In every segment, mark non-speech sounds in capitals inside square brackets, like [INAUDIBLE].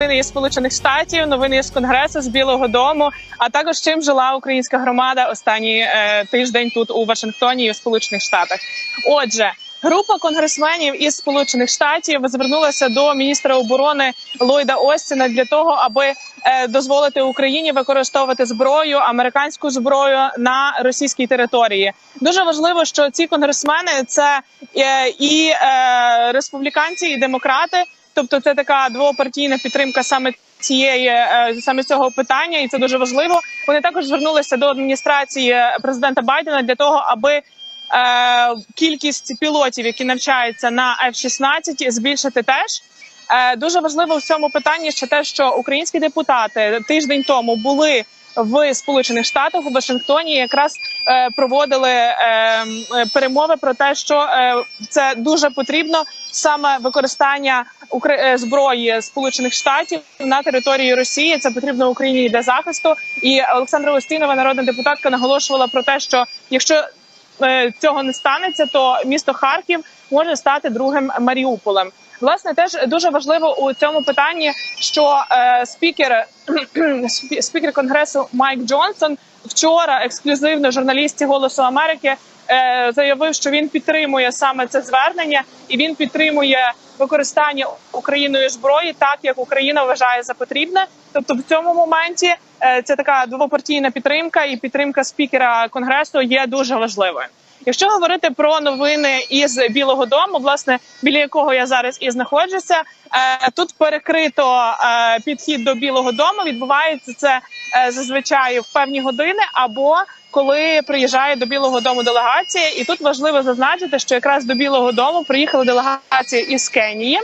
Новини із Сполучених Штатів, новини з Конгресу з Білого Дому, а також чим жила українська громада останній е, тиждень тут у Вашингтоні і у Сполучених Штатах. Отже, група конгресменів із Сполучених Штатів звернулася до міністра оборони Ллойда Остіна для того, аби е, дозволити Україні використовувати зброю, американську зброю на російській території. Дуже важливо, що ці конгресмени це е, і е, республіканці, і демократи. Тобто, це така двопартійна підтримка саме цієї е, саме цього питання, і це дуже важливо. Вони також звернулися до адміністрації президента Байдена для того, аби е, кількість пілотів, які навчаються на F-16, збільшити теж. Е, Дуже важливо в цьому питанні ще те, що українські депутати тиждень тому були в Сполучених Штатах у Вашингтоні. Якраз е, проводили е, перемови про те, що е, це дуже потрібно саме використання зброї Сполучених Штатів на території Росії. Це потрібно Україні для захисту. І Олександра Устінова, народна депутатка, наголошувала про те, що якщо цього не станеться, то місто Харків може стати другим Маріуполем. Власне, теж дуже важливо у цьому питанні, що е, спікер [CLEARS THROAT] спікер конгресу Майк Джонсон вчора ексклюзивно журналістці Голосу Америки е, заявив, що він підтримує саме це звернення, і він підтримує використання Україною зброї так, як Україна вважає за потрібне. Тобто, в цьому моменті е, це така двопартійна підтримка, і підтримка спікера конгресу є дуже важливою. Якщо говорити про новини із Білого Дому, власне біля якого я зараз і знаходжуся, е, тут перекрито е, підхід до Білого Дому. Відбувається це е, зазвичай в певні години або коли приїжджає до Білого Дому делегація, і тут важливо зазначити, що якраз до Білого Дому приїхала делегація із Кенії.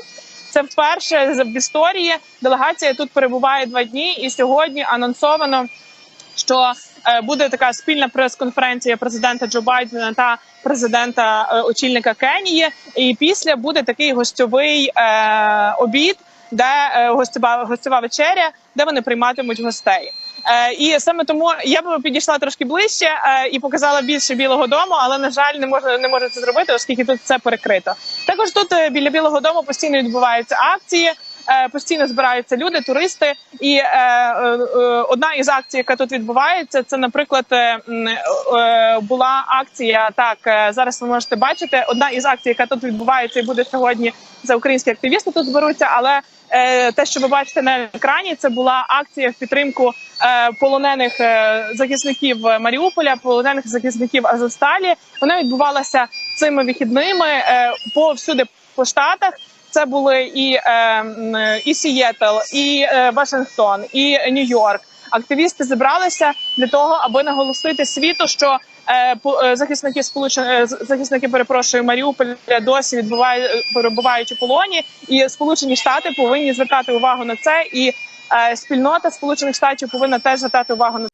Це вперше в історії делегація тут перебуває два дні, і сьогодні анонсовано що буде така спільна прес-конференція президента Джо Байдена та президента е, очільника Кенії. І після буде такий гостьовий е, обід, де е, гостьова гостьова вечеря, де вони прийматимуть гостей. Е, і саме тому я б підійшла трошки ближче е, і показала більше білого дому, але на жаль, не можу не можу це зробити, оскільки тут все перекрито. Також тут е, біля білого дому постійно відбуваються акції. Е, Постійно збираються люди, туристи, і е, е, одна із акцій, яка тут відбувається, це, наприклад, була акція. Так зараз ви можете бачити. Одна із акцій, яка тут відбувається, і буде сьогодні за українські активісти тут зберуться. Але те, що ви бачите на екрані, це була акція в підтримку полонених захисників Маріуполя, полонених захисників Азовсталі. Вона відбувалася цими вихідними повсюди по штатах. Це були і, е, і Сієтл, і е, Вашингтон, і Нью-Йорк. Активісти зібралися для того, аби наголосити світу, що е, захисники сполучених захисники, перепрошую, Маріуполя досі відбувають перебувають у полоні, і Сполучені Штати повинні звертати увагу на це. І спільнота Сполучених Штатів повинна теж звертати увагу на